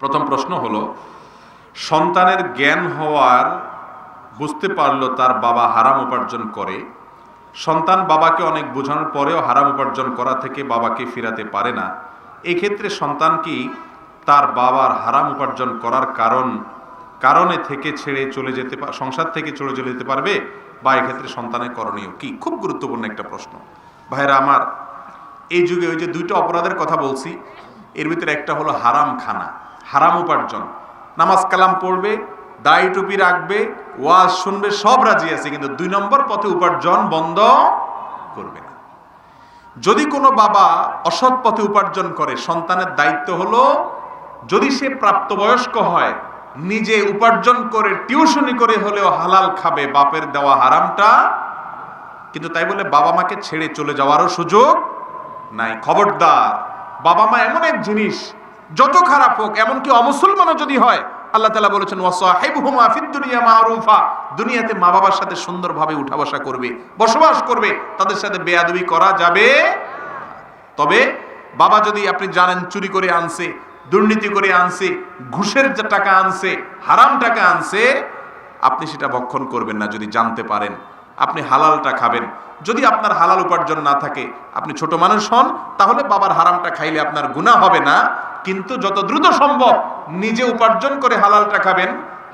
প্রথম প্রশ্ন হলো, সন্তানের জ্ঞান হওয়ার বুঝতে পারল তার বাবা হারাম উপার্জন করে, সন্তান বাবাকে অনেক বোঝানোর পরেও হারাম উপার্জন করা থেকে বাবাকে ফিরাতে পারে না, এক্ষেত্রে সন্তান কি তার বাবার হারাম উপার্জন করার কারণ, কারণে থেকে ছেড়ে চলে যেতে সংসার থেকে চলে চলে যেতে পারবে? বা এক্ষেত্রে সন্তানের করণীয় কি? খুব গুরুত্বপূর্ণ একটা প্রশ্ন। ভাইরা আমার এই যুগে ওই যে দুইটা অপরাধের কথা বলছি, এর ভিতরে একটা হলো হারাম খানা হারাম উপার্জন। নামাজ কালাম পড়বে, দাড়ি টুপি রাখবে, ওয়াজ শুনবে, সব রাজি আছে, কিন্তু দুই নম্বর পথে উপার্জন বন্ধ করবে না। যদি কোনো বাবা অসৎ পথে উপার্জন করে, সন্তানের দায়িত্ব হলো, যদি সে প্রাপ্তবয়স্ক হয়, নিজে উপার্জন করে, টিউশনি করে হলেও হালাল খাবে, বাপের দেওয়া হারামটা, কিন্তু তাই বলে বাবা মাকে ছেড়ে চলে যাওয়ারও সুযোগ নাই। খবরদার, বাবা মা এমন এক জিনিস যত খারাপ হোক, এমনকি অমুসলমানও যদি হয়, আল্লাহ তালা বলেছেন দুনিয়া মারুফা দুনিয়াতে মা বাবার সাথে সুন্দরভাবে উঠা বসা করবে, বসবাস করবে, তাদের সাথে বেয়াদবি করা যাবে তবে বাবা যদি আপনি জানেন, চুরি করে আনছে, দুর্নীতি করে আনছে, ঘুষের যে টাকা আনছে, হারাম টাকা আনছে, আপনি সেটা ভক্ষণ করবেন না যদি জানতে পারেন। আপনি হালালটা খাবেন। যদি আপনার হালাল উপার্জন না থাকে, আপনি ছোট মানুষ হন, তাহলে বাবার হারামটা খাইলে আপনার গুনাহ হবে না। কিন্তু যত দ্রুত সম্ভব নিজে উপার্জন করে হালালটা খাবেন,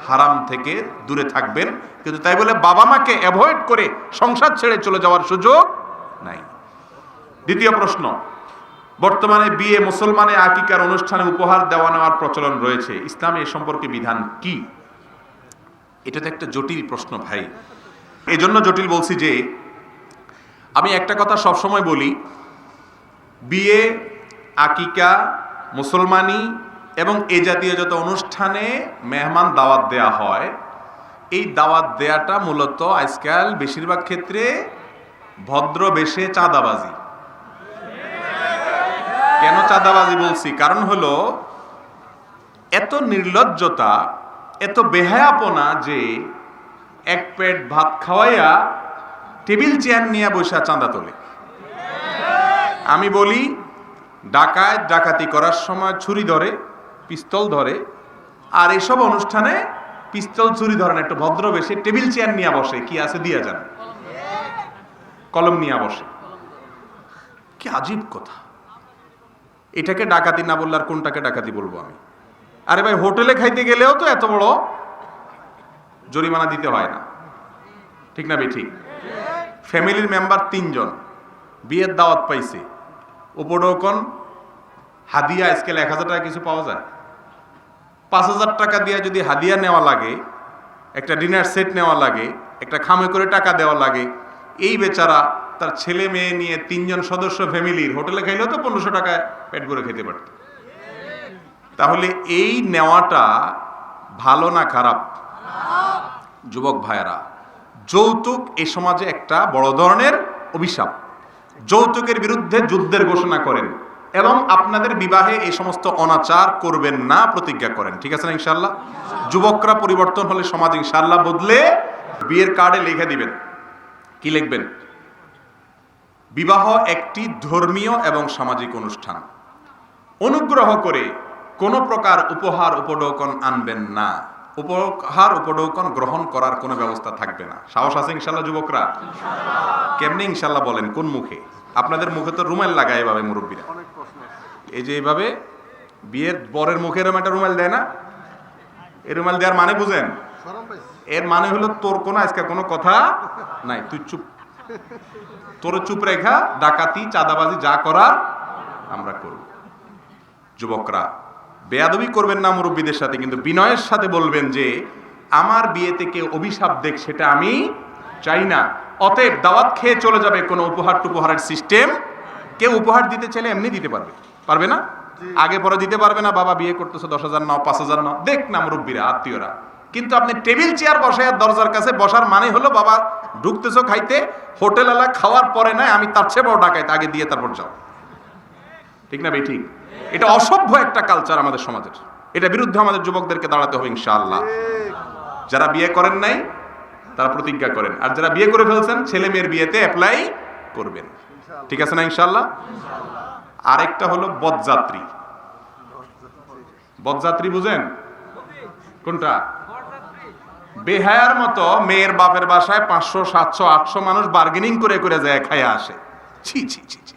হারাম থেকে দূরে থাকবেন। কিন্তু তাই বলে বাবা মাকে অ্যাভয়েড করে সংসার ছেড়ে চলে যাওয়ার সুযোগ নাই। দ্বিতীয় প্রশ্ন, বর্তমানে বিয়ে মুসলমানে আকিকার অনুষ্ঠানে উপহার দেওয়া নেওয়ার প্রচলন রয়েছে। ইসলামে এ সম্পর্কে বিধান কি? এটা তো একটা জটিল প্রশ্ন ভাই। এই জন্য জটিল বলছি যে, আমি একটা কথা সবসময় বলি, বিয়ে, আকিকা মুসলমানি এবং এ জাতীয় যত অনুষ্ঠানে মেহমান দাওয়াত দেয়া হয়, এই দাওয়াত দেয়াটা মূলত আজকাল বেশিরভাগ ক্ষেত্রে ভদ্র বেশে চাঁদাবাজি। কেন চাঁদাবাজি বলছি? কারণ হলো, এত নির্লজ্জতা, এত বেহায়াপনা যে এক পেট ভাত খাওয়াইয়া টেবিল চেয়ার নিয়ে বসে চাঁদা তোলে। আমি বলি ডাকায় ডাকাতি করার সময় ছুরি ধরে, পিস্তল ধরে, আর এসব অনুষ্ঠানে পিস্তল ছুরি ধরেন একটু ভদ্র বেশে টেবিল চেয়ার নিয়ে বসে, কি আছে দিয়া যান কলম নিয়ে বসে। কি আজীব কথা। এটাকে ডাকাতি না বললে আর কোনটাকে ডাকাতি বলব আমি? আরে ভাই, হোটেলে খাইতে গেলেও তো এত বড় জরিমানা দিতে হয় না। ঠিক না বে ঠিক? ফ্যামিলির মেম্বার তিনজন। বিয়ের দাওয়াত পাইছে। উপডৌকন হাদিয়া, স্কেল এক হাজার টাকা কিছু পাওয়া যায়। পাঁচ হাজার টাকা দিয়ে যদি হাদিয়া নেওয়া লাগে, একটা ডিনার সেট নেওয়া লাগে, একটা খামে করে টাকা দেওয়া লাগে, এই বেচারা তার ছেলে মেয়ে নিয়ে তিনজন সদস্য ফ্যামিলির হোটেলে খাইলেও তো পনেরোশো টাকায় পেট ভরে খেতে পারত। তাহলে এই নেওয়াটা ভালো না খারাপ? যুবক ভাইয়েরা, যৌতুক এ সমাজে একটা বড় ধরনের অভিশাপ। যৌতুকের বিরুদ্ধে যুদ্ধের ঘোষণা করেন এবং আপনাদের বিবাহে এই সমস্ত অনাচার করবেন না, প্রতিজ্ঞা করেন। ঠিক আছে না ইনশাল্লাহ যুবকরা পরিবর্তন হলে সমাজ ইনশাল্লাহ বদলে বিয়ের কার্ডে লিখে দিবেন। কি লিখবেন? বিবাহ একটি ধর্মীয় এবং সামাজিক অনুষ্ঠান। অনুগ্রহ করে কোনো প্রকার উপহার, উপঢৌকন আনবেন না। উপহার উপঢৌকন গ্রহণ করার কোনো ব্যবস্থা থাকবে না। সাহস আছে ইনশাল্লাহ যুবকরা? কেমনি ইনশাল্লাহ বলেন কোন মুখে? আপনাদের মুখে তো রুমাল লাগায় এভাবে মুরব্বীরা। এই যে এইভাবে বিয়ের বরের মুখে এরকম একটা রুমাল দেয় না? এই রুমাল দেওয়ার মানে বুঝেন? এর মানে হলো তোর কোনো আজকে কোনো কথা নাই তুই চুপ। তোর চুপ রেখা ডাকাতি চাঁদাবাজি যা করার আমরা করব। যুবকরা বেয়াদবি করবেন না মুরব্বীদের সাথে কিন্তু বিনয়ের সাথে বলবেন যে আমার বিয়েতে কেউ অভিশাপ দেখ সেটা আমি চাই না। অতএব দাওয়াত খেয়ে চলে যাবে কোনো উপহার টুপহারের সিস্টেম কেউ উপহার দিতে চাইলে এমনি দিতে পারবে। পারবে না? আগে পরে দিতে পারবে না বাবা বিয়ে করতেছে দশ হাজার নাও পাঁচ হাজার নাও। দেখ না মুরব্বীরা আত্মীয়রা। কিন্তু আপনি টেবিল চেয়ার বসায় দরজার কাছে বসার মানে হলো বাবা ঢুকতেছো খাইতে হোটেল আলা খাওয়ার পরে নয় আমি তার চেয়ে বড় ডাকাইতে আগে দিয়ে তারপর যাও। ঠিক না ভাই? ঠিক। এটা অসভ্য একটা কালচার আমাদের সমাজের। এটা বিরুদ্ধে আমাদের যুবকদেরকে দাঁড়াতে হবে ইনশাআল্লাহ। যারা বিয়ে করেন নাই তারা প্রতিজ্ঞা করেন। আর যারা বিয়ে করে ফেলছেন ছেলে মেয়ের বিয়েতে অ্যাপ্লাই করবেন। ঠিক আছে না ইনশাআল্লাহ? আরেকটা হলো বদযাত্রী। বদযাত্রী বুঝেন? কোনটা? বেহায়ার মতো মেয়ের বাপের বাসায় পাঁচশো সাতশো আটশো মানুষ বার্গেনিং করে করে যায় খাইয়া আসে। ছি ছি, ছি।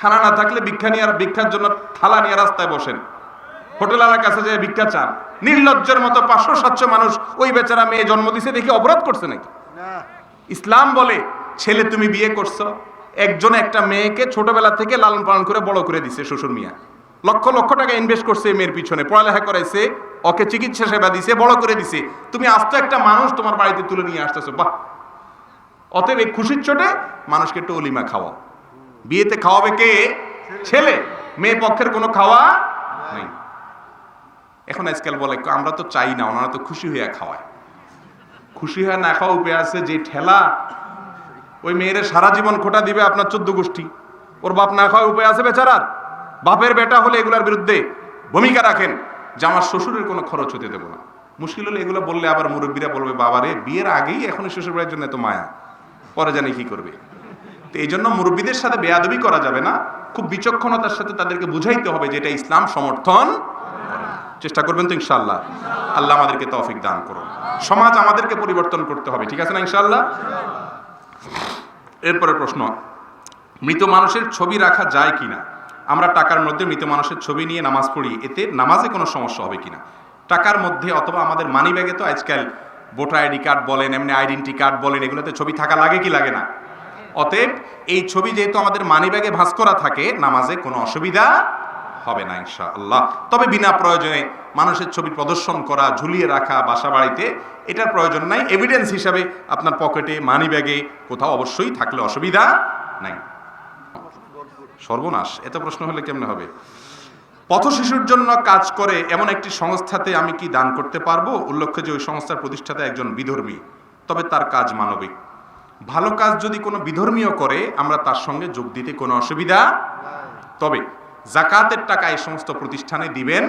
খানা না থাকলে ভিক্ষা নিয়ে ভিক্ষার জন্য থালা নিয়ে রাস্তায় বসেন। হোটেলার কাছে যে ভিক্ষা চান। নির্লজ্জের মতো পাঁচশো সাতশো মানুষ ওই বেচারা মেয়ে জন্ম দিছে দেখে অপরাধ করছে নাকি? ইসলাম বলে ছেলে তুমি বিয়ে করছ। একজন একটা মেয়েকে ছোটবেলা থেকে লালন পালন করে বড় করে দিছে শ্বশুর মিয়া। লক্ষ লক্ষ টাকা ইনভেস্ট করছে মেয়ের পিছনে। পড়ালেখা করাইছে ওকে চিকিৎসা সেবা দিছে বড় করে দিছে। তুমি আস্ত একটা মানুষ তোমার বাড়িতে তুলে নিয়ে আসতেছো। বাহ! অতএব এই খুশির চোটে মানুষকে একটু অলিমা খাওয়া বিয়েতে খাওয়াবে কে? ছেলে। মেয়ে পক্ষের কোনো খাওয়া নেই। এখন আজকাল বলে, আমরা তো চাই না, ওনারা তো খুশি হইয়া খাওয়ায়। খুশি হয়ে না খাওয়া উপায় আছে যে ঠেলা। ওই মেয়ের সারা জীবন খোটা দিবে আপনার চোদ্দ গোষ্ঠী। ওর বাপ না খাওয়া উপায় আছে বেচারার। বাপের বেটা হলে এগুলার বিরুদ্ধে ভূমিকা রাখেন। যে আমার শ্বশুরের কোনো খরচ হতে দেবো না। মুশকিল হলে এগুলো বললে আবার মুরব্বীরা বলবে, বাবারে, বিয়ের আগেই এখন শ্বশুর বাড়ির জন্য এত মায়া। পরে জানি কি করবে। তো এই জন্য মুরব্বীদের সাথে বেয়াদবি করা যাবে না। খুব বিচক্ষণতার সাথে তাদেরকে বুঝাইতে হবে যে এটা ইসলাম সমর্থন চেষ্টা করবেন তো ইনশাল্লাহ আল্লাহ আমাদেরকে তৌফিক দান করুন। সমাজ আমাদেরকে পরিবর্তন করতে হবে, ঠিক আছে না ইনশাল্লাহ এরপরে প্রশ্ন, মৃত মানুষের ছবি রাখা যায় কিনা? আমরা টাকার মধ্যে মৃত মানুষের ছবি নিয়ে নামাজ পড়ি, এতে নামাজে কোনো সমস্যা হবে কিনা? টাকার মধ্যে অথবা আমাদের মানি ব্যাগে তো আজকাল ভোটার আইডি কার্ড বলেন, এমনি আইডেন্টি কার্ড বলেন, এগুলোতে ছবি থাকা লাগে কি লাগে না? অতএব এই ছবি যেহেতু আমাদের মানি ব্যাগে ভাঁজ করা থাকে, নামাজে কোনো অসুবিধা হবে না ইনশাআল্লাহ। তবে বিনা প্রয়োজনে মানুষের ছবি প্রদর্শন করা, ঝুলিয়ে রাখা বাসা বাড়িতে এটার প্রয়োজন নাই। এভিডেন্স হিসাবে আপনার পকেটে মানি ব্যাগে কোথাও অবশ্যই থাকলে অসুবিধা নাই। সর্বনাশ, এত প্রশ্ন হলে কেমনে হবে? পথ শিশুর জন্য কাজ করে এমন একটি সংস্থাতে আমি কি দান করতে পারব? উল্লেখ্য যে ওই সংস্থার প্রতিষ্ঠাতা একজন বিধর্মী, তবে তার কাজ মানবিক। ভালো কাজ যদি কোনো বিধর্মীয় করে, আমরা তার সঙ্গে যোগ দিতে কোনো অসুবিধা তবে জাকাতের টাকা এই সমস্ত প্রতিষ্ঠানে দিবেন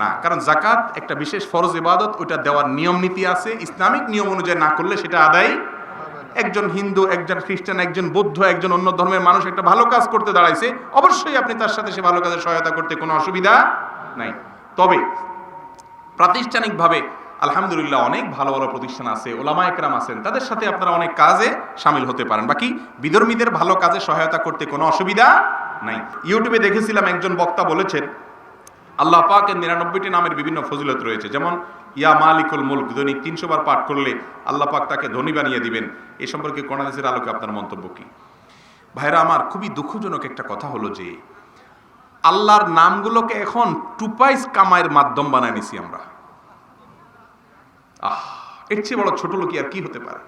না। কারণ জাকাত একটা বিশেষ ফরজ ইবাদত, ওইটা দেওয়ার নিয়ম নীতি আছে। ইসলামিক নিয়ম অনুযায়ী না করলে সেটা আদায় একজন হিন্দু, একজন খ্রিস্টান, একজন বৌদ্ধ, একজন অন্য ধর্মের মানুষ একটা ভালো কাজ করতে দাঁড়াইছে, অবশ্যই আপনি তার সাথে সে ভালো কাজে সহায়তা করতে কোনো অসুবিধা নাই। তবে প্রাতিষ্ঠানিকভাবে আলহামদুলিল্লাহ, অনেক ভালো ভালো প্রতিষ্ঠান আছে, ওলামা একরাম আছেন, তাদের সাথে আপনারা অনেক কাজে সামিল হতে পারেন। বাকি বিধর্মীদের ভালো কাজে সহায়তা করতে কোনো অসুবিধা নাই। ইউটিউবে দেখেছিলাম একজন বক্তা বলেছেন, আল্লাহ পাকের নিরানব্বইটি নামের বিভিন্ন ফজিলত রয়েছে, যেমন, ইয়া মালিকুল মুলক, দৈনিক তিনশো বার পাঠ করলে আল্লাহ পাক তাকে ধনী বানিয়ে দিবেন। এ সম্পর্কে কোরআনের আলোকে আপনার মন্তব্য কি? ভাইরা, আমার খুবই দুঃখজনক একটা কথা হলো যে, আল্লাহর নামগুলোকে এখন টুপাইস কামাইয়ের মাধ্যম বানায় নিছি আমরা। আহ, এর চেয়ে বড় ছোট লোক আর কি হতে পারে?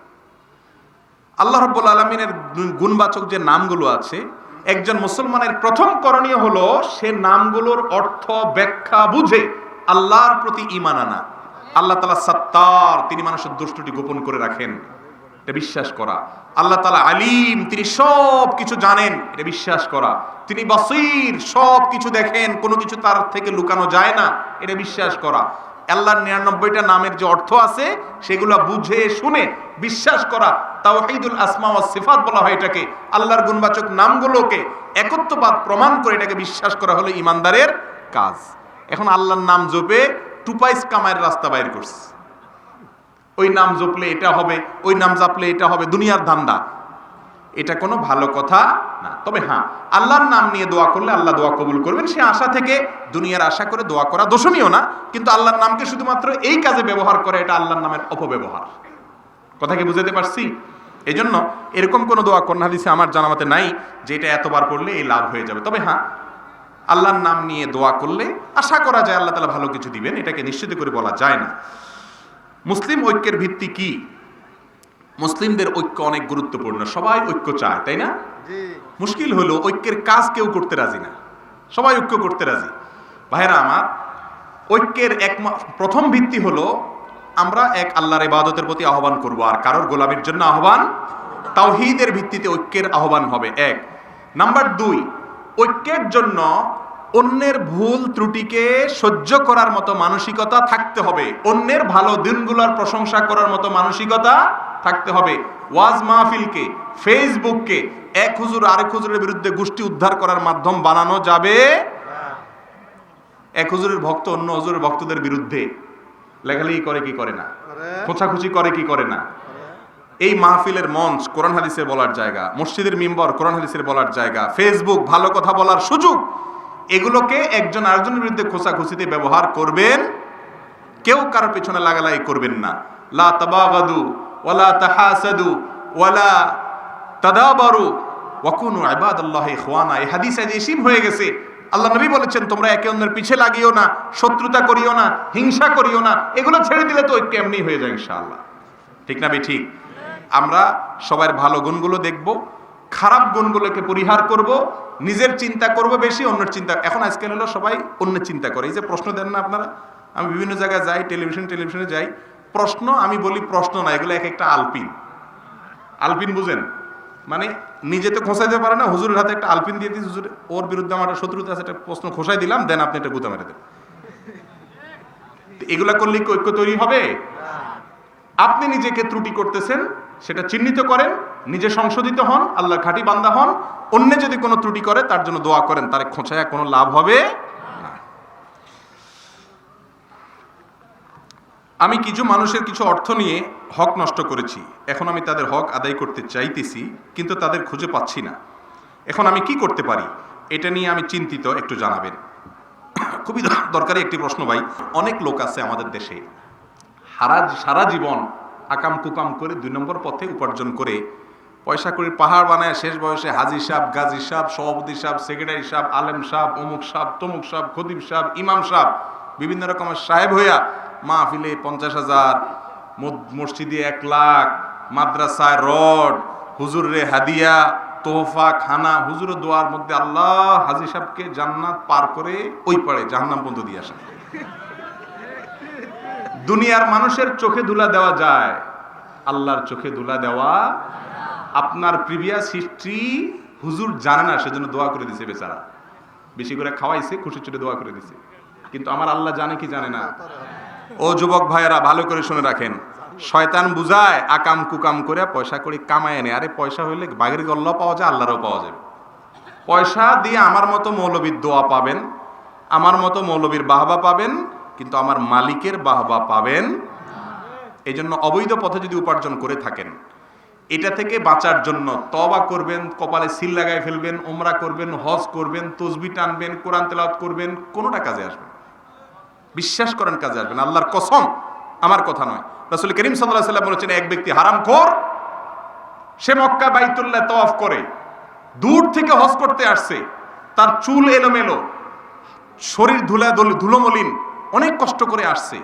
আল্লাহ রব্বুল আলমিনের গুণবাচক যে নামগুলো আছে, একজন মুসলমানের প্রথম করণীয় হলো সে নামগুলোর অর্থ ব্যাখ্যা বুঝে আল্লাহর প্রতি ইমান আনা। আল্লাহ তালা সত্তার, তিনি মানুষের দুষ্টটি গোপন করে রাখেন। এটা বিশ্বাস করা। আল্লাহ তালা আলিম, তিনি সব কিছু জানেন, এটা বিশ্বাস করা। তিনি বসির সব কিছু দেখেন, কোনো কিছু তার থেকে লুকানো যায় না, এটা বিশ্বাস করা। আল্লাহর নিরানব্বইটা নামের যে অর্থ আছে, সেগুলো বুঝে শুনে বিশ্বাস করা তাওহীদুল আসমা ও সিফাত বলা হয় এটাকে। আল্লাহর গুণবাচক নামগুলোকে একত্ববাদ প্রমাণ করে এটাকে বিশ্বাস করা হলো ইমানদারের কাজ। এখন আল্লাহর নাম জপে টুপাইস কামায়ের রাস্তা বাইর করছে। ওই নাম জপলে এটা হবে, ওই নাম জাপলে এটা হবে, দুনিয়ার ধান্দা। এটা কোনো ভালো কথা না। তবে হ্যাঁ আল্লাহর নাম নিয়ে দোয়া করলে আল্লাহ দোয়া কবুল করবেন। সে আশা থেকে দুনিয়ার আশা করে দোয়া করা দোষণীয় না, কিন্তু আল্লাহর নামকে শুধুমাত্র এই কাজে ব্যবহার করে এটা আল্লাহর নামের অপব্যবহার। কথা কি বুঝাতে পারছি? এই জন্য এরকম কোনো দোয়া কন্যা হাদিসে আমার জানামতে নাই যে এটা এতবার পড়লে এই লাভ হয়ে যাবে। তবে হ্যাঁ আল্লাহর নাম নিয়ে দোয়া করলে আশা করা যায় আল্লাহ তালা ভালো কিছু দিবেন। এটাকে নিশ্চিত করে বলা যায় না। মুসলিম ঐক্যের ভিত্তি কি? মুসলিমদের ঐক্য অনেক গুরুত্বপূর্ণ সবাই ঐক্য চায় তাই না? মুশকিল হলো ঐক্যের কাজ কেউ করতে রাজি না সবাই ঐক্য করতে রাজি। ভাইরা আমার ঐক্যের এক প্রথম ভিত্তি হলো আমরা এক আল্লাহর ইবাদতের প্রতি আহ্বান করব আর কারোর গোলামির জন্য আহ্বান? তাওহিদের ভিত্তিতে ঐক্যের আহ্বান হবে এক। নাম্বার দুই ঐক্যের জন্য অন্যের ভুল ত্রুটিকে সহ্য করার মতো মানসিকতা থাকতে হবে। অন্যের ভালো দিনগুলোর প্রশংসা করার মতো মানসিকতা থাকতে হবে। ওয়াজ মাহফিলকে ফেসবুককে এক হুজুর আরেক হুজুরের বিরুদ্ধে গোষ্ঠী উদ্ধার করার মাধ্যম বানানো যাবে এক হুজুরের ভক্ত অন্য হুজুরের ভক্তদের বিরুদ্ধে। লেখালেখি করে কি করে না? খোঁচাখুচি করে কি করে না? এই মাহফিলের মঞ্চ কোরআন হাদিসের বলার জায়গা মসজিদের মিম্বর কোরআন হাদিসের বলার জায়গা ফেসবুক ভালো কথা বলার সুযোগ এগুলোকে একজন আরেকজনের বিরুদ্ধে খোঁচাখুচিতে ব্যবহার করবেন কেউ কারোর পেছনে লাগালাই করবেন না। লা তাবাগাদু ওয়ালা তাহাসাদু, ওয়ালা তাদাবারু, ওয়াকুনু ইবাদাল্লাহি ইখওয়ানা। এই হাদিস আজ হয়ে গেছে। আল্লাহ নবী বলেছেন, তোমরা একে অন্যের পিছে লাগিও না, শত্রুতা করিও না, হিংসা করিও না, এগুলো ছেড়ে দিলে তো ঐক্য এমনি হয়ে যায় ইনশাআল্লাহ। ঠিক না ঠিক। আমরা সবার ভালো গুণগুলো দেখব, খারাপ গুণগুলোকে পরিহার করব, নিজের চিন্তা করব বেশি, অন্যের চিন্তা। এখন আজকাল হলো সবাই অন্যের চিন্তা করে। এই যে প্রশ্ন দেন না আপনারা? আমি বিভিন্ন জায়গায় যাই, টেলিভিশন, টেলিভিশনে যাই। প্রশ্ন, আমি বলি প্রশ্ন না, এগুলো এক একটা আলপিন। আলপিন বুঝেন? মানে নিজে তো খোঁসাইতে পারে না, হুজুরের হাতে একটা আলপিন দিয়ে দিই হুজুর, ওর বিরুদ্ধে আমার শত্রুতা আছে, একটা প্রশ্ন খোসাই দিলাম, দেন আপনি একটা গুতা মেরে দেন। এগুলা করলে কি ঐক্য তৈরি হবে? আপনি নিজেকে ত্রুটি করতেছেন, সেটা চিহ্নিত করেন, নিজে সংশোধিত হন, আল্লাহর খাঁটি বান্দা হন, অন্য যদি কোনো ত্রুটি করে, তার জন্য দোয়া করেন, তার খোঁচায় কোনো লাভ হবে আমি কিছু মানুষের কিছু অর্থ নিয়ে হক নষ্ট করেছি। এখন আমি তাদের হক আদায় করতে চাইতেছি, কিন্তু তাদের খুঁজে পাচ্ছি না। এখন আমি কি করতে পারি? এটা নিয়ে আমি চিন্তিত, একটু জানাবেন। খুবই দরকারি একটি প্রশ্ন ভাই। অনেক লোক আছে আমাদের দেশে। হারা, সারা জীবন আকাম কুকাম করে দুই নম্বর পথে উপার্জন করে, পয়সা করে পাহাড় বানায়, শেষ বয়সে হাজি সাহ গাজী সাহ সভাপতি সাহ সেক্রেটারি সাহ আলেম সাহ অমুক সাহ তমুক সাহ খতিব সাহ ইমাম সাহ বিভিন্ন রকমের সাহেব হইয়া মাহফিলে পঞ্চাশ হাজার মসজিদে এক লাখ, মাদ্রাসায় রড, হুজুর রে হাদিয়া, তোহফা, খানা হুজুর দোয়ার মধ্যে আল্লাহ হাজি সাহেবকে জান্নাত পার করে ওই পারে জাহান্নাম পর্যন্ত দিয়ে আসেন দুনিয়ার মানুষের চোখে ধুলা দেওয়া যায়, আল্লাহর চোখে ধুলা দেওয়া, আপনার প্রিভিয়াস হিস্ট্রি হুজুর জানে না, সেজন্য দোয়া করে দিছে বেচারা। বেশি করে খাওয়াইছে খুশি চুটে দোয়া করে দিছে। কিন্তু আমার আল্লাহ জানে কি জানে না? ও যুবক ভাইয়েরা, ভালো করে শুনে রাখেন। শয়তান বুঝায়, আকাম কুকাম করে পয়সা করে কামায় এনে। আরে পয়সা হইলে বাঘের গল্ল পাওয়া যায়, আল্লাহরও পাওয়া যাবে। পয়সা দিয়ে আমার মতো মৌলবীর দোয়া পাবেন, আমার মতো মৌলবীর বাহবা পাবেন, কিন্তু আমার মালিকের বাহবা পাবেন। এই জন্য অবৈধ পথে যদি উপার্জন করে থাকেন, এটা থেকে বাঁচার জন্য তবা করবেন, কপালে সিল লাগায় ফেলবেন ওমরা করবেন, হজ করবেন, তসবি টানবেন, কোরআন তেলাওয়াত করবেন, কোনোটা কাজে আসবে না। বিশ্বাস করেন কাজে আসবেন আল্লাহর কসম, আমার কথা নয়। রাসুল করিম সাল্লাহ সাল্লাম বলেছেন, এক ব্যক্তি হারাম খোর সে মক্কা বাইতুল্লাহ তওয়াফ করে, দূর থেকে হজ করতে আসছে, তার চুল এলোমেলো, শরীর ধুলা ধুলোমলিন, অনেক কষ্ট করে আসছে,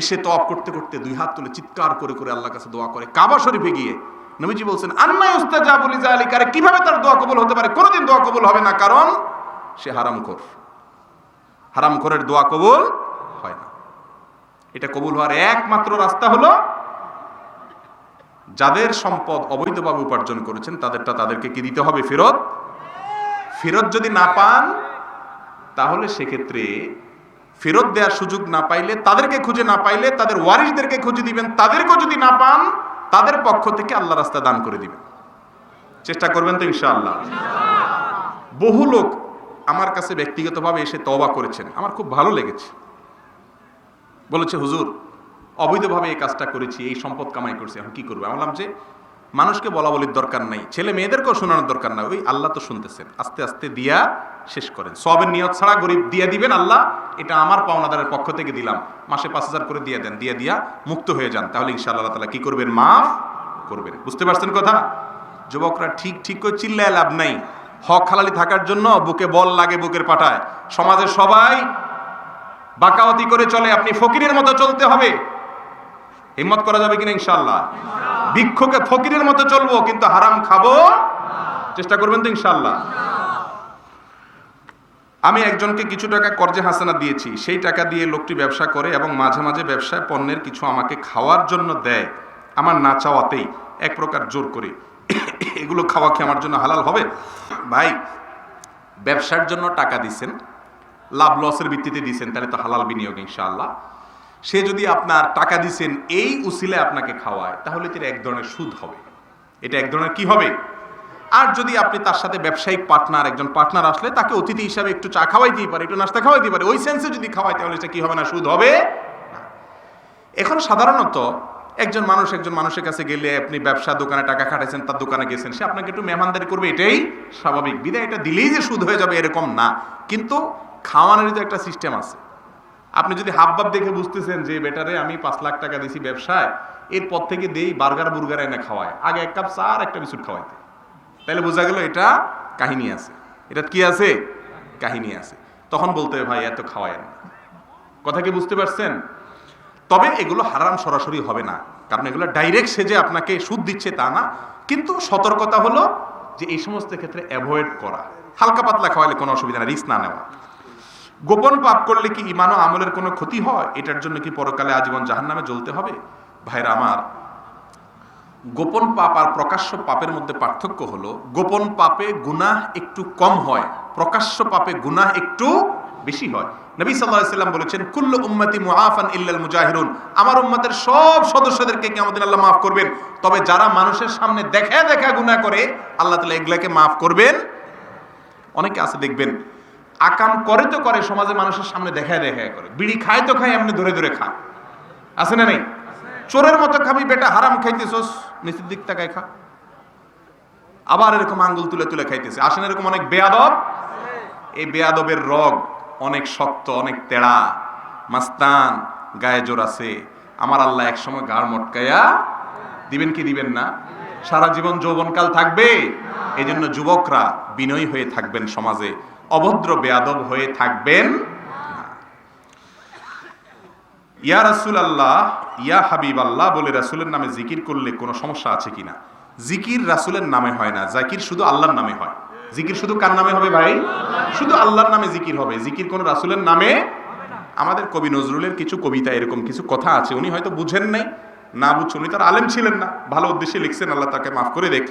এসে তওয়াফ করতে করতে দুই হাত তুলে চিৎকার করে করে আল্লাহর কাছে দোয়া করে, কাবা শরীফে গিয়ে নবীজি বলছেন আন্নাই উস্তাজাবুল জালিক আরে কীভাবে তার দোয়া কবুল হতে পারে? কোনোদিন দোয়া কবুল হবে না, কারণ সে হারামখোর। হারামখোরের দোয়া কবুল হয় না এটা কবুল হওয়ার একমাত্র রাস্তা হলো যাদের সম্পদ অবৈধভাবে উপার্জন করেছেন, তাদেরটা তাদেরকে কি দিতে হবে? ফেরত? ফেরত যদি না পান, তাহলে সেক্ষেত্রে ফেরত দেওয়ার সুযোগ না পাইলে, তাদেরকে খুঁজে না পাইলে, তাদের ওয়ারিসদেরকে খুঁজে দিবেন, তাদেরকেও যদি না পান, তাদের পক্ষ থেকে আল্লাহ রাস্তা দান করে দিবেন। চেষ্টা করবেন তো ইনশাআল্লাহ। বহু লোক আমার কাছে ব্যক্তিগতভাবে এসে তওবা করেছেন। আমার খুব ভালো লেগেছে। বলেছে, হুজুর, অবৈধভাবে এই কাজটা করেছি, এই সম্পদ কামাই করছি, এখন কি করব? বললাম যে, মানুষকে বলা বলির দরকার নাই, ছেলে মেয়েদেরকেও শোনানোর দরকার নাই, ওই আল্লাহ তো শুনতেছেন, আস্তে আস্তে দিয়া শেষ করেন, সবের নিয়ত ছাড়া গরিব দিয়ে দিবেন আল্লাহ, এটা আমার পাওনাদারের পক্ষ থেকে দিলাম, মাসে পাঁচ হাজার করে দিয়ে দেন, দিয়ে দিয়া মুক্ত হয়ে যান, তাহলে ইনশাআল্লাহ আল্লাহ তালা কি করবেন? মাফ করবেন। বুঝতে পারছেন কথা? যুবকরা ঠিক ঠিক করে চিল্লায় লাভ নাই, হক হালালি থাকার জন্য বুকে বল লাগে বুকের পাঠায় সমাজের সবাই বাকাওয়াতি করে চলে, আপনি ফকিরের মতো চলতে হবে। হিম্মত করা যাবে কিনা ইনশাল্লাহ ভিক্ষুকে ফকিরের মতো চলবো, কিন্তু হারাম খাব? চেষ্টা করবেন তো ইনশাল্লাহ আমি একজনকে কিছু টাকা কর্জে হাসানা দিয়েছি, সেই টাকা দিয়ে লোকটি ব্যবসা করে এবং মাঝে মাঝে ব্যবসায় পণ্যের কিছু আমাকে খাওয়ার জন্য দেয়। আমার না চাওয়াতেই এক প্রকার জোর করে। এগুলো খাওয়া কি আমার জন্য হালাল হবে? ভাই, ব্যবসার জন্য টাকা দিছেন লাভ লসের ভিত্তিতে দিছেন, তাহলে তো হালাল বিনিয়োগ ইনশাআল্লাহ। সে যদি আপনার টাকা দিছেন এই উসিলে আপনাকে খাওয়ায়, তাহলে এটা এক ধরনের সুদ হবে। এটা এক ধরনের কি হবে? আর যদি আপনি তার সাথে ব্যবসায়িক পার্টনার, একজন পার্টনার আসলে তাকে অতিথি হিসাবে একটু চা খাওয়াইতেই পারে, একটু নাস্তা খাওয়াইতে পারে, ওই সেন্সে যদি খাওয়াই তাহলে এটা কি হবে না, সুদ হবে? এখন সাধারণত একজন মানুষ একজন মানুষের কাছে গেলে আপনি ব্যবসা দোকানে টাকা খাটাইছেন, তার দোকানে গেছেন, সে আপনাকে একটু মেহমানদারি করবে, এটাই স্বাভাবিক। বিদায় এটা দিলেই যে সুদ হয়ে যাবে, এরকম না। কিন্তু খাওয়ানোর তো একটা সিস্টেম আছে। আপনি যদি হাব ভাব দেখে বুঝতেছেন যে বেটারে আমি পাঁচ লাখ টাকা দিছি ব্যবসায়, এরপর থেকে দেই বার্গার, বুর্গার এনে খাওয়ায়। আগে এক কাপ চা আর একটা বিস্কুট খাওয়াইতে। তাহলে বোঝা গেল এটা কাহিনী আছে। এটা কি আছে? কাহিনী আছে। তখন বলতে হবে, ভাই, এত খাওয়ায় না। কথা কি বুঝতে পারছেন? তবে এগুলো হারাম সরাসরি হবে না। কারণ এগুলো ডাইরেক্ট সে যে আপনাকে সুদ দিচ্ছে তা না। কিন্তু সতর্কতা হলো যে এই সমস্ত ক্ষেত্রে অ্যাভয়েড করা। হালকা পাতলা খাওয়ালে কোনো অসুবিধা না রিস্ক না নেওয়া। গোপন পাপ করলে কি ইমান ও আমলের কোনো ক্ষতি হয়? এটার জন্য কি পরকালে আজীবন জাহান্নামে জ্বলতে হবে? ভাইরা আমার, গোপন পাপ আর প্রকাশ্য পাপের মধ্যে পার্থক্য হলো, গোপন পাপে গুনাহ একটু কম হয়, প্রকাশ্য পাপে গুনাহ একটু বেশি হয়। নবী আলাইহি সাল্লাম বলেছেন, কুল্লু উম্মতি মুআফান ইল্লাল মুজাহিরুন। আমার উম্মতের সব সদস্যদেরকে কিয়ামত দিন আল্লাহ মাফ করবেন? তবে যারা মানুষের সামনে দেখা দেখা গুনাহ করে, আল্লাহ তাআলা এগুলাকে মাফ করবেন? অনেকে আছে দেখবেন আকাম করে তো করে সমাজে মানুষের সামনে দেখায় দেখায় করে। বিড়ি খায় তো খায়, এমনি ধরে ধরে খায় আছে না নেই? চোরের মতো খাবি, বেটা, হারাম খাইতেছস, নিচের দিক তাকায় খা। আবার এরকম আঙ্গুল তুলে তুলে খাইতেছে। আসেন এরকম অনেক বেয়াদব? এই বেয়াদবের রগ অনেক শক্ত, অনেক তেড়া, মাস্তান, গায়ে জোর আছে। আমার আল্লাহ এক সময় গাড় মটকাইয়া দিবেন কি দিবেন না? সারা জীবন যৌবনকাল থাকবে। এই জন্য যুবকরা বিনয়ী হয়ে থাকবেন সমাজে। অভদ্র বেয়াদব হয়ে থাকবেন ইয়া রাসুল আল্লাহ ইয়া হাবিব আল্লাহ বলে রাসুলের নামে জিকির করলে কোনো সমস্যা আছে কিনা? জিকির রাসুলের নামে হয় না, জাকির শুধু আল্লাহর নামে হয়। জিকির শুধু কার নামে হবে ভাই? শুধু আল্লাহর নামে জিকির হবে। জিকির কোন রাসুলের নামে আমাদের কবি নজরুলের কিছু কবিতা, এরকম কিছু কথা আছে, উনি হয়তো বুঝেন নাই। না বুঝছেন উনি তার আলেম ছিলেন না। ভালো উদ্দেশ্যে লিখছেন, আল্লাহ তাকে মাফ করে দেখ।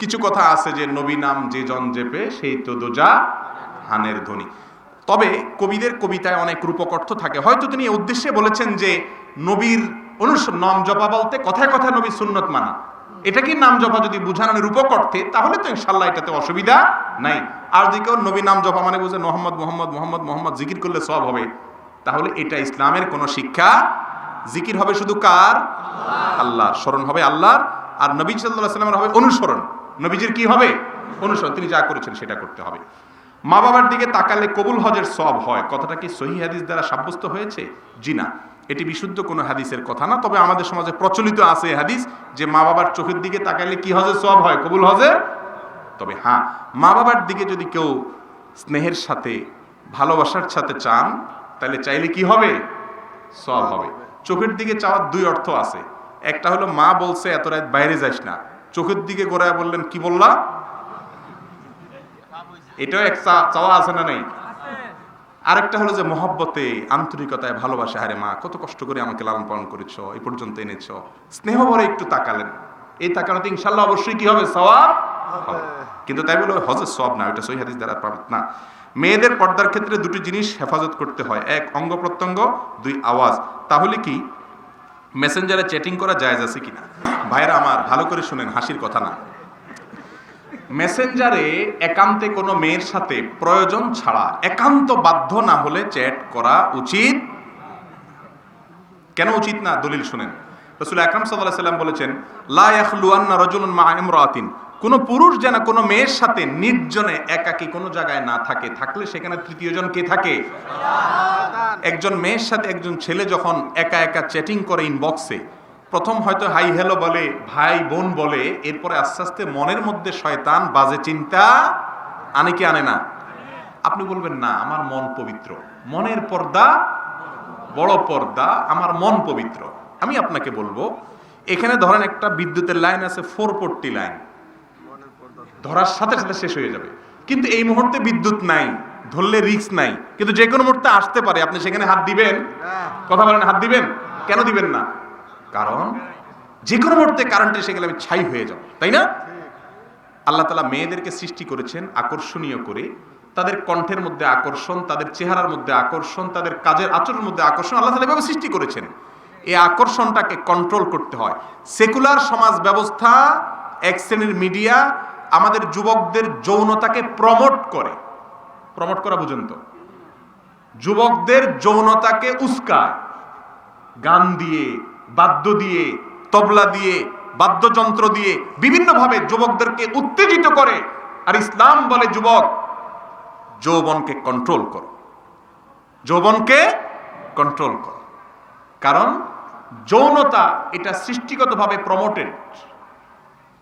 কিছু কথা আছে যে নবী নাম যে জন জেপে, সেই তো দোজা হানের ধ্বনি। তবে কবিদের কবিতায় অনেক রূপক অর্থ থাকে। হয়তো তিনি উদ্দেশ্যে বলেছেন যে, নবীর নাম জপা বলতে কথায় কথায় নবীর সুন্নত মানা। এটা কি নাম জপা যদি বুঝানোর রূপক অর্থে তাহলে তো ইনশাল্লাহ এটাতে অসুবিধা নাই। আর যদি কেউ নবী নাম জপা মানে বুঝে, মোহাম্মদ মোহাম্মদ মোহাম্মদ মোহাম্মদ, জিকির করলে সব হবে তাহলে এটা ইসলামের কোনো শিক্ষা। জিকির হবে শুধু কার? আল্লাহর। স্মরণ হবে আল্লাহর। আর নবী সাল্লাহ সাল্লামের হবে অনুসরণ। নবীজির কি হবে? অনুসরণ। তিনি যা করেছেন সেটা করতে হবে। মা বাবার দিকে তাকালে কবুল হজের সব হয়। কথাটা কি সহি হাদিস দ্বারা সাব্যস্ত হয়েছে? জি না। এটি বিশুদ্ধ কোনো হাদিসের কথা না, তবে আমাদের সমাজে প্রচলিত আছে হাদিস যে মা বাবার চোখের দিকে তাকালে কি হজের সব হয়? কবুল হজের তবে হ্যাঁ মা বাবার দিকে যদি কেউ স্নেহের সাথে, ভালোবাসার সাথে চান, তাহলে চাইলে কি হবে? সব হবে। চোখের দিকে চাওয়ার দুই অর্থ আছে। একটা হলো মা বলছে, এত রাত বাইরে যাস না। চোখের দিকে গোড়ায় বললেন, কি বললা? এটাও এক চাওয়া আছে না নেই? আরেকটা হলো যে মহব্বতে, আন্তরিকতায় ভালোবাসা হারে মা, কত কষ্ট করে আমাকে লালন পালন করেছ এই পর্যন্ত এনেছ। স্নেহ ভরে একটু তাকালেন। এই তাকানোতে ইনশাল্লাহ অবশ্যই কি হবে? সওয়াব কিন্তু তাই বলে হজের সব না ওইটা সহি হাদিস দ্বারা পাবেন না। মেয়েদের পর্দার ক্ষেত্রে দুটি জিনিস হেফাজত করতে হয়। এক, অঙ্গ প্রত্যঙ্গ, দুই, আওয়াজ। তাহলে কি? মেসেঞ্জারে চ্যাটিং করা জায়েজ আছে কিনা? ভাইরা আমার, ভালো করে শুনেন, হাসির কথা না। মেসেঞ্জারে একান্তে কোনো মেয়ের সাথে প্রয়োজন ছাড়া একান্ত বাধ্য না হলে চ্যাট করা উচিত? কেন উচিত না? দলিল শুনেন। রসুল আকরাম সাল্লাহ সাল্লাম বলেছেন, লা ইয়াখলুয়ান্না রাজুলুন মা ইমরাতিন। কোনো পুরুষ যেন কোনো মেয়ের সাথে নির্জনে একাকী কোনো জায়গায় না থাকে, থাকলে সেখানে তৃতীয় জন কে থাকে? একজন মেয়ের সাথে একজন ছেলে যখন একা একা চ্যাটিং করে ইনবক্সে প্রথম হয়তো হাই হ্যালো বলে ভাই বোন বলে এরপরে আস্তে আস্তে মনের মধ্যে শয়তান বাজে চিন্তা আনে কি আনে না? আপনি বলবেন না আমার মন পবিত্র। মনের পর্দা বড় পর্দা আমার মন পবিত্র। আমি আপনাকে বলব এখানে ধরেন একটা বিদ্যুতের লাইন আছে ফোর পট্টি লাইন। ধরার সাথে সাথে শেষ হয়ে যাবে। কিন্তু এই মুহূর্তে বিদ্যুৎ নাই ধরলে রিস্ক নাই। কিন্তু যে কোনো মুহূর্তে আসতে পারে। আপনি সেখানে হাত দিবেন? কথা বলেন হাত দিবেন? কেন দিবেন না? কারণ যে কোনো মুহূর্তে কারেন্ট এসে গেলে আমি ছাই হয়ে যাব, তাই না? আল্লাহ তালা মেয়েদেরকে সৃষ্টি করেছেন আকর্ষণীয় করে। তাদের কণ্ঠের মধ্যে আকর্ষণ, তাদের চেহারার মধ্যে আকর্ষণ, তাদের কাজের আচরণের মধ্যে আকর্ষণ আল্লাহ তালা এভাবে সৃষ্টি করেছেন। এই আকর্ষণটাকে কন্ট্রোল করতে হয়। সেকুলার সমাজ ব্যবস্থা, এক শ্রেণির মিডিয়া আমাদের যুবকদের যৌনতাকে প্রমোট করে। প্রমোট করা পর্যন্ত যুবকদের যৌনতাকে উস্কায়, গান দিয়ে বাদ্য দিয়ে, তবলা দিয়ে, বাদ্যযন্ত্র দিয়ে বিভিন্নভাবে যুবকদেরকে উত্তেজিত করে। আর ইসলাম বলে, যুবক, যৌবনকে কন্ট্রোল করো। যৌবনকে কন্ট্রোল করো। কারণ যৌনতা এটা সৃষ্টিগতভাবে প্রমোটেড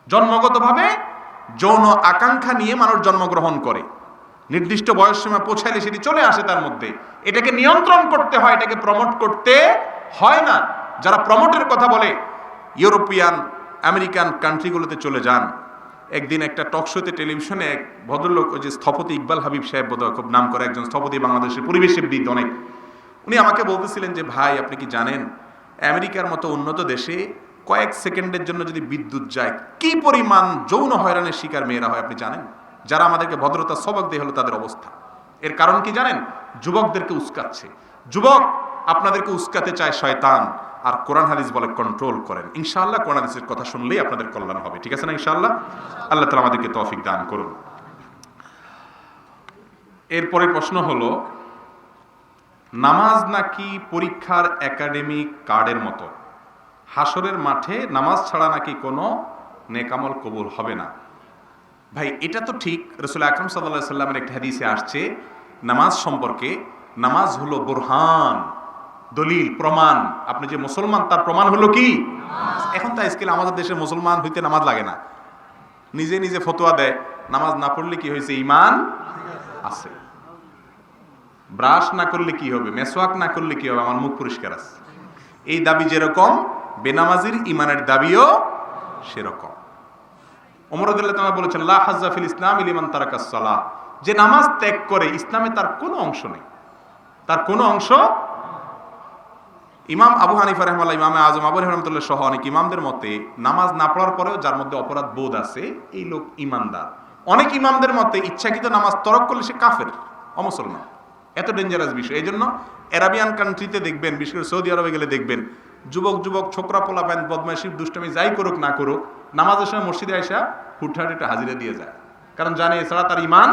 জন্মগতভাবে যৌন আকাঙ্ক্ষা নিয়ে মানুষ জন্মগ্রহণ করে। নির্দিষ্ট বয়স সীমা পৌঁছাইলে সেটি চলে আসে তার মধ্যে। এটাকে নিয়ন্ত্রণ করতে হয়, এটাকে প্রমোট করতে হয় না। যারা প্রমোটের কথা বলে ইউরোপিয়ান আমেরিকান কান্ট্রিগুলোতে চলে যান। একদিন একটা টক শোতে টেলিভিশনে এক ভদ্রলোক, ওই যে স্থপতি ইকবাল হাবিব সাহেব বোধহয় খুব নাম করে একজন স্থপতি বাংলাদেশের পরিবেশবিদ অনেক, উনি আমাকে বলতেছিলেন যে, ভাই, আপনি কি জানেন, আমেরিকার মতো উন্নত দেশে কয়েক সেকেন্ডের জন্য যদি বিদ্যুৎ যায়, কি পরিমাণ যৌন হয়রানির শিকার মেয়েরা হয় আপনি জানেন? যারা আমাদেরকে ভদ্রতা, সবক দিয়ে হলো তাদের অবস্থা। এর কারণ কি জানেন? যুবকদেরকে উস্কাচ্ছে। যুবক আপনাদেরকে উস্কাতে চায় শয়তান। আর কোরআন হাদিস বলে কন্ট্রোল করেন। ইনশাআল্লাহ কোরআন হাদিসের কথা শুনলেই আপনাদের কল্যাণ হবে, ঠিক আছে না ইনশাআল্লাহ? আল্লাহ তালা আমাদেরকে তৌফিক দান করুন। এরপরে প্রশ্ন হলো, নামাজ নাকি পরীক্ষার একাডেমিক কার্ডের মতো? হাসরের মাঠে নামাজ ছাড়া নাকি কোনো নেকামল কবুল হবে না? ভাই, এটা তো ঠিক, রসুল আকরম সাল্লাহ সাল্লামের একটা হাদিসে আসছে, নামাজ সম্পর্কে, নামাজ হলো বোরহান। দলিল, প্রমাণ। আপনি যে মুসলমান, তার প্রমাণ হলো কি? এখন তা স্কেল আমাদের দেশের মুসলমান হইতে নামাজ লাগে না। নিজে নিজে ফতোয়া দেয়, নামাজ না পড়লে কি হয়েছে? ইমান আছে। ব্রাশ না করলে কি হবে? মেসওয়াক না করলে কি হবে? আমার মুখ পরিষ্কার আছে। এই দাবি যেরকম, বেনামাজির ইমানের দাবিও সেরকম। ওমরদুল্লাহ তামা বলেছেন, লা হাজ্জাফিল ইসলাম ইলিমান তারাকাস যে নামাজ ত্যাগ করে, ইসলামে তার কোনো অংশ নেই। তার কোনো অংশ ইমাম আবু হানিফা রহমাল্লাহ ইমাম আজম আবু রহমতুল্লাহ সহ অনেক ইমামদের মতে নামাজ না পড়ার পরেও যার মধ্যে অপরাধ বোধ আছে, এই লোক ইমানদার। অনেক ইমামদের মতে ইচ্ছাকৃত নামাজ তরক করলে সে কাফের, অমুসলমান। এত ডেঞ্জারাস বিষয়। এই জন্য অ্যারাবিয়ান কান্ট্রিতে দেখবেন, বিশেষ করে সৌদি আরবে গেলে দেখবেন, যুবক যুবক, ছোকরা পোলা প্যান বদমাইশি, দুষ্টামি যাই করুক না করুক, নামাজের সময় মসজিদে আইসা হুটহাট একটা হাজিরা দিয়ে যায়। কারণ জানে এছাড়া তার ইমান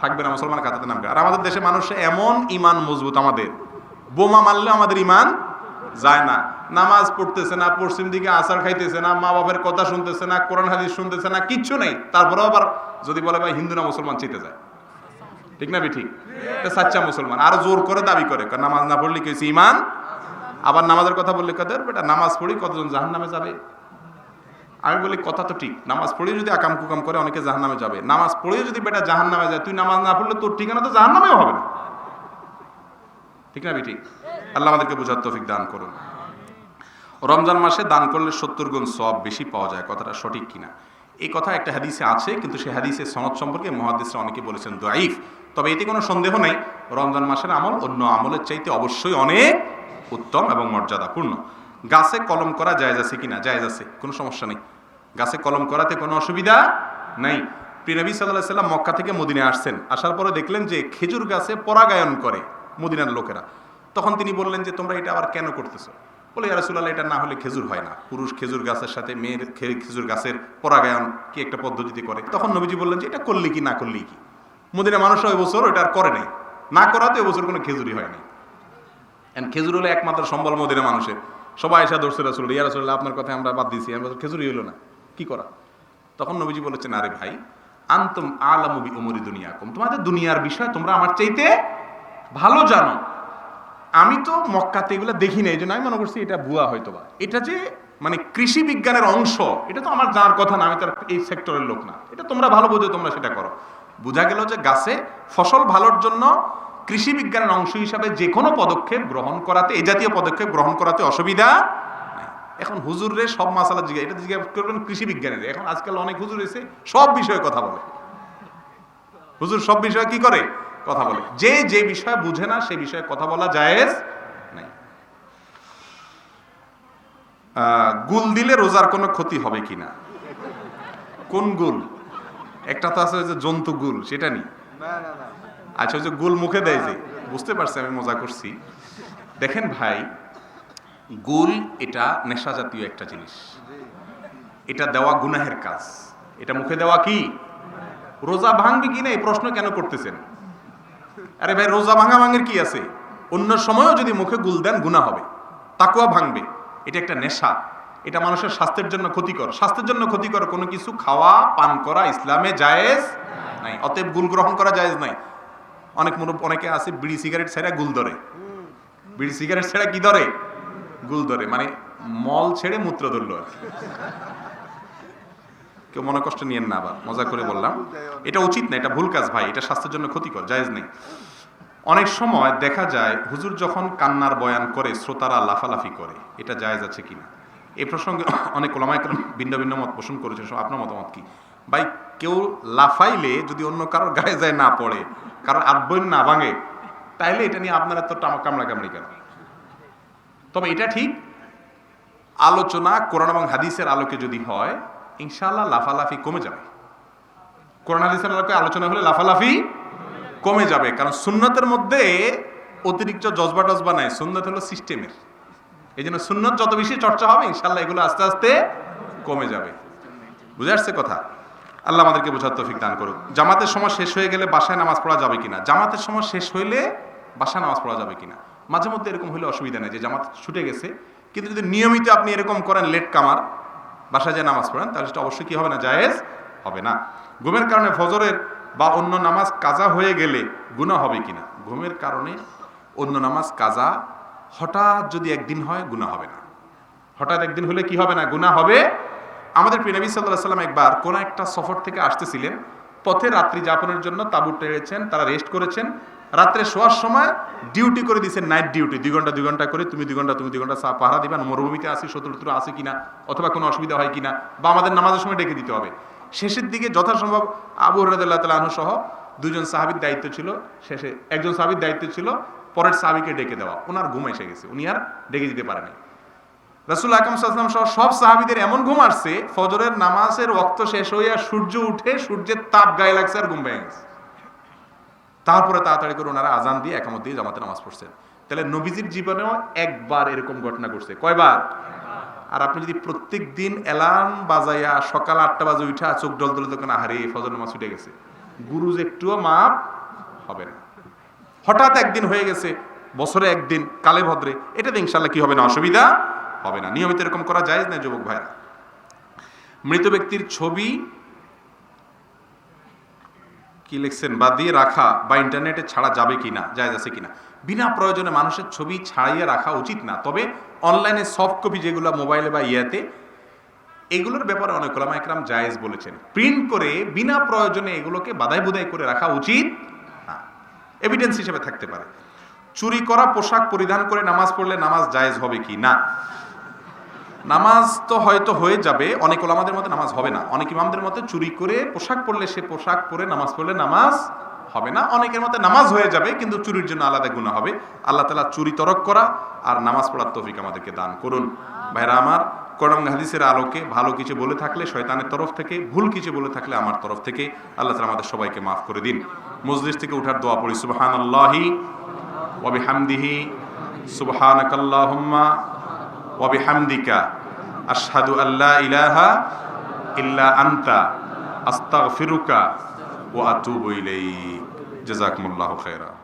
থাকবে না মুসলমান কাতাতে নামবে। আর আমাদের দেশে মানুষের এমন ইমান মজবুত আমাদের। বোমা মারলেও আমাদের ইমান যায় না। নামাজ পড়তেছে না, পশ্চিম দিকে আসার খাইতেছে না, মা বাবার কথা শুনতেছে না, কোরআন হাদিস শুনতেছে না, কিচ্ছু নেই। তারপরেও আবার যদি বলে, ভাই, হিন্দু না মুসলমান? চিতে যায়। ঠিক না ঠিক? সাচ্চা মুসলমান। আর জোর করে দাবি করে নামাজ না পড়লে কেছি ইমান আবার নামাজের কথা বললে, কাদের বেটা, নামাজ পড়ি কতজন জাহান নামে যাবে? আমি বলি, কথা তো ঠিক। নামাজ পড়ে যদি আকাম কুকাম করে, অনেকে জাহান নামে যাবে। নামাজ পড়ে যদি বেটা জাহান নামে যায়, তুই নামাজ না পড়লে তোর ঠিকানা তো জাহান নামেও হবে না। ঠিক না ঠিক? আল্লাহ আমাদেরকে বোঝার তৌফিক দান করুন। রমজান মাসে দান করলে সত্তর গুণ সব বেশি পাওয়া যায়, কথাটা সঠিক কিনা? এই কথা একটা হাদিসে আছে, কিন্তু সেই হাদিসের সনদ সম্পর্কে মহাদিসরা অনেকে বলেছেন দোয়াইফ তবে এতে কোনো সন্দেহ নেই, রমজান মাসের আমল অন্য আমলের চাইতে অবশ্যই অনেক উত্তম এবং মর্যাদাপূর্ণ। গাছে কলম করা জায়জ আছে কিনা? জায়জ আছে, কোনো সমস্যা নেই। গাছে কলম করাতে কোনো অসুবিধা নাই। প্রিনবী সাল্লাহ সাল্লাম মক্কা থেকে মদিনে আসছেন। আসার পরে দেখলেন যে খেজুর গাছে পরাগায়ন করে মদিনার লোকেরা। তখন তিনি বললেন যে, তোমরা এটা আবার কেন করতেছো? বলে ইয়ারসুল্লাহ এটা না হলে খেজুর হয় না। পুরুষ খেজুর গাছের সাথে, মেয়ের খেজুর গাছের পরাগায়ন কি একটা পদ্ধতিতে করে? তখন নবীজি বললেন যে, এটা করলে কি, না করলেই কি? মদিনা মানুষ ওই বছর ওইটা আর করে নাই। না করাতে ওই বছর কোনো খেজুরি হয় নাই। খেজুর হলে একমাত্র সম্বল মদিনা মানুষের। সবাই এসে দর্শে রাসুল ইয়া রাসুল্লাহ আপনার কথা আমরা বাদ দিয়েছি। আমরা খেজুরি হইল না, কি করা? তখন নবীজি বলেছেন আরে ভাই, আন্তম আলামবি উমরি দুনিয়া কম তোমাদের দুনিয়ার বিষয় তোমরা আমার চাইতে ভালো জানো। আমি তো মক্কাতে এগুলো দেখি না এই জন্য আমি মনে করছি এটা ভুয়া হয়তো বা এটা যে মানে কৃষি বিজ্ঞানের অংশ, এটা তো আমার জানার কথা না, আমি তার এই সেক্টরের লোক না। এটা তোমরা ভালো বোঝো, তোমরা সেটা করো। বোঝা গেল যে গাছে ফসল ভালোর জন্য কৃষি বিজ্ঞানের অংশ হিসাবে যে কোনো পদক্ষেপ গ্রহণ করাতে এই জাতীয় পদক্ষেপ গ্রহণ করাতে অসুবিধা এখন হুজুরে সব মাসালা জিজ্ঞাসা এটা জিজ্ঞাসা করবেন কৃষি বিজ্ঞানের। এখন আজকাল অনেক হুজুর এসে সব বিষয়ে কথা বলে। হুজুর সব বিষয়ে কি করে? কথা বলে। যে যে বিষয় বুঝে না সে বিষয়ে কথা বলা জায়েজ নাই। আহ, গুল দিলে রোজার কোনো ক্ষতি হবে কিনা কোন গুল? একটা তো আছে যে জন্তু গুল সেটা নি আচ্ছা ওই যে গুল মুখে দেয় যে বুঝতে পারছি আমি মজা করছি। দেখেন ভাই গুল এটা নেশা জাতীয় একটা জিনিস। এটা দেওয়া গুনাহের কাজ। এটা মুখে দেওয়া কি? রোজা ভাঙবে কিনা এই প্রশ্ন কেন করতেছেন? আরে ভাই, রোজা ভাঙা ভাঙের কি আছে? অন্য সময়ও যদি মুখে গুল দেন গুণা হবে। তাকুয়া ভাঙবে। এটা একটা নেশা। এটা মানুষের স্বাস্থ্যের জন্য ক্ষতিকর। স্বাস্থ্যের জন্য ক্ষতিকর কোনো কিছু খাওয়া, পান করা ইসলামে জায়েজ নাই। অতএব গুল গ্রহণ করা জায়েজ নাই। অনেক মুরব, অনেকে আছে, বিড়ি সিগারেট ছেড়ে গুল ধরে। বিড়ি সিগারেট ছেড়ে কি ধরে? গুল ধরে। মানে মল ছেড়ে মূত্র ধরলো আর কেউ মনে কষ্ট নিয়েন না আবার। মজা করে বললাম। এটা উচিত না, এটা ভুল কাজ ভাই। এটা স্বাস্থ্যের জন্য ক্ষতিকর, জায়েজ নেই। অনেক সময় দেখা যায় হুজুর যখন কান্নার বয়ান করে, শ্রোতারা লাফালাফি করে, এটা জায়েজ আছে কিনা? এ প্রসঙ্গে অনেক ওলামায় ভিন্ন ভিন্ন মত পোষণ করেছে আপনার মতামত কি? ভাই, কেউ লাফাইলে যদি অন্য কারোর গায়ে যায় না পড়ে, কারোর আব্বইন না ভাঙে, তাইলে এটা নিয়ে আপনারা তো কামড়া কামড়ি কেন? তবে এটা ঠিক, আলোচনা কোরআন এবং হাদিসের আলোকে যদি হয়, ইনশাআল্লাহ লাফালাফি কমে যাবে। কোরআন হাদিসের আলোকে আলোচনা হলে লাফালাফি কমে যাবে, কারণ সুন্নতের মধ্যে অতিরিক্ত জজবা টজবা নাই, সুন্নত হলো সিস্টেমের। এই জন্য সুন্নত যত বেশি চর্চা হবে ইনশাল্লাহ এগুলো আস্তে আস্তে কমে যাবে। বুঝে আসছে কথা? আল্লাহ আমাদেরকে বোঝার তৌফিক দান করুক। জামাতের সময় শেষ হয়ে গেলে বাসায় নামাজ পড়া যাবে কিনা? জামাতের সময় শেষ হইলে বাসায় নামাজ পড়া যাবে কিনা? মাঝে মধ্যে এরকম হলে অসুবিধা নেই যে জামাত ছুটে গেছে, কিন্তু যদি নিয়মিত আপনি এরকম করেন লেট কামার, বাসায় যে নামাজ পড়েন, তাহলে সেটা অবশ্যই কি হবে না? জায়েজ হবে না। ঘুমের কারণে ফজরের বা অন্য নামাজ কাজা হয়ে গেলে গুনাহ হবে কিনা? ঘুমের কারণে অন্য নামাজ কাজা হঠাৎ যদি একদিন হয়, গুনাহ হবে না। হঠাৎ একদিন হলে কি হবে না? গুনাহ হবে। আমাদের প্রিয় নবী সাল্লাহ সাল্লাম একবার কোন একটা সফর থেকে আসতেছিলেন। পথে রাত্রি যাপনের জন্য তাবু টেরেছেন, তারা রেস্ট করেছেন। রাত্রে শোয়ার সময় ডিউটি করে দিয়েছেন, নাইট ডিউটি। দুই ঘণ্টা দুই ঘণ্টা করে তুমি দুই ঘণ্টা, তুমি দুই ঘণ্টা পাহারা দিবেন মরুভূমিতে আসি শত্রু আসে কিনা? অথবা কোনো অসুবিধা হয় কিনা? বা আমাদের নামাজের সময় ডেকে দিতে হবে। শেষের দিকে যথাসম্ভব আবু হরদুল্লাহ তালাহ সহ দুজন সাহাবির দায়িত্ব ছিল। শেষে একজন সাহাবির দায়িত্ব ছিল পরের সাহাবিকে ডেকে দেওয়া। ওনার ঘুম এসে গেছে। উনি আর ডেকে দিতে পারেনি রাসুল আকরম সাল্লাম সহ সব সাহাবিদের এমন ঘুম আসছে, ফজরের নামাজের রক্ত শেষ হইয়া সূর্য উঠে সূর্যের তাপ গায়ে লাগছে আর ঘুম ভেঙে গেছে। তারপরে তাড়াতাড়ি করে ওনারা আজান দিয়ে একামত দিয়ে জামাতে নামাজ পড়ছেন। তাহলে নবীজির জীবনেও একবার এরকম ঘটনা ঘটছে। কয়বার? আর আপনি যদি প্রত্যেক দিন অ্যালার্ম বাজাইয়া সকাল আটটা বাজে উঠা চোখ ডল দলে তখন আহারে ফজর নামাজ উঠে গেছে। গুরুজ একটুও মাপ হবে না। হঠাৎ একদিন হয়ে গেছে, বছরে একদিন, কালে ভদ্রে, এটাতে ইনশাল্লাহ কি হবে না? অসুবিধা হবে না। নিয়মিত এরকম করা যায় না যুবক ভাইরা? মৃত ব্যক্তির ছবি কি লিখছেন? বা দিয়ে রাখা, বা ইন্টারনেটে ছাড়া যাবে কিনা যায় আছে কিনা? বিনা প্রয়োজনে মানুষের ছবি ছাড়িয়ে রাখা উচিত না। তবে অনলাইনে সফট কপি যেগুলো মোবাইলে বা ইয়াতে, এগুলোর ব্যাপারে অনেক ওলামা একরাম জায়েজ বলেছেন। প্রিন্ট করে বিনা প্রয়োজনে এগুলোকে বাদাই বুদাই করে রাখা উচিত না। এভিডেন্স হিসেবে থাকতে পারে। চুরি করা পোশাক পরিধান করে নামাজ পড়লে নামাজ জায়েজ হবে কি না? নামাজ তো হয়তো হয়ে যাবে, অনেক ওলামাদের মতে নামাজ হবে না। অনেক ইমামদের মতে চুরি করে পোশাক পরলে সে পোশাক পরে নামাজ পড়লে নামাজ হবে না। অনেকের মতে নামাজ হয়ে যাবে, কিন্তু চুরির জন্য আলাদা গুণা হবে। আল্লাহ তালা চুরি তরক করা আর নামাজ পড়ার তফিক আমাদেরকে দান করুন। ভাইরা আমার করম হাদিসের আলোকে ভালো কিছু বলে থাকলে, শয়তানের তরফ থেকে, ভুল কিছু বলে থাকলে আমার তরফ থেকে আল্লাহ তালা আমাদের সবাইকে মাফ করে দিন। মজলিস থেকে উঠার দোয়া পড়ি সুবহান আল্লাহি ওয়াবি হামদিহি সুবহান আল্লাহুম্মা ওয়াবি হামদিকা আশহাদু আল্লাহ ইলাহা ইল্লা আনতা, আস্তাগফিরুকা وأتوب إليك. جزاكم الله خيرا.